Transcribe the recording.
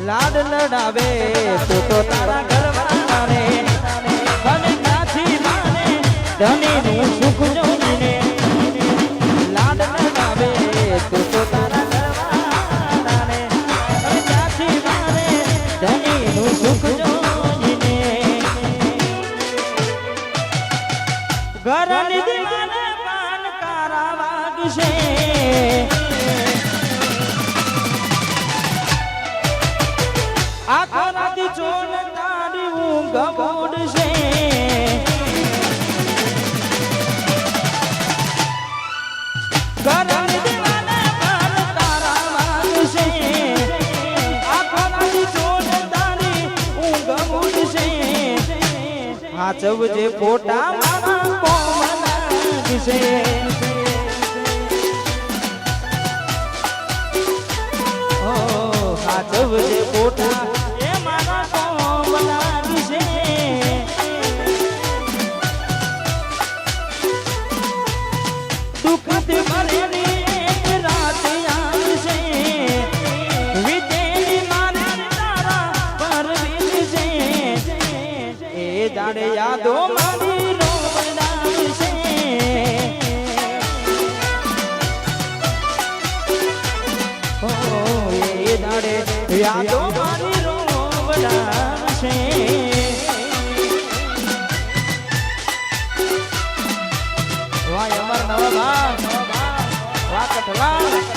લાડ લડાવે તું તો તારા ઘરવાળાને. અને ક્યાંથી માને, ધણીનું સુખ જોઈને. લાડ લડાવે તું તો તારા ઘરવાળાને. અને ક્યાંથી માને, ધણીનું સુખ જોઈને. ઘરની દીવાને પાન કારા વાગશે. આખો રાતી ચોર તારી ઊંઘ મોડશે. ઘરની દીવાને પાન કારા વાગશે આખો રાતી તારે યાદો મારી રોવડાશે ઓ એ તારે યાદો મારી રોવડાશે વાય અમર નવા ભા વા કટલા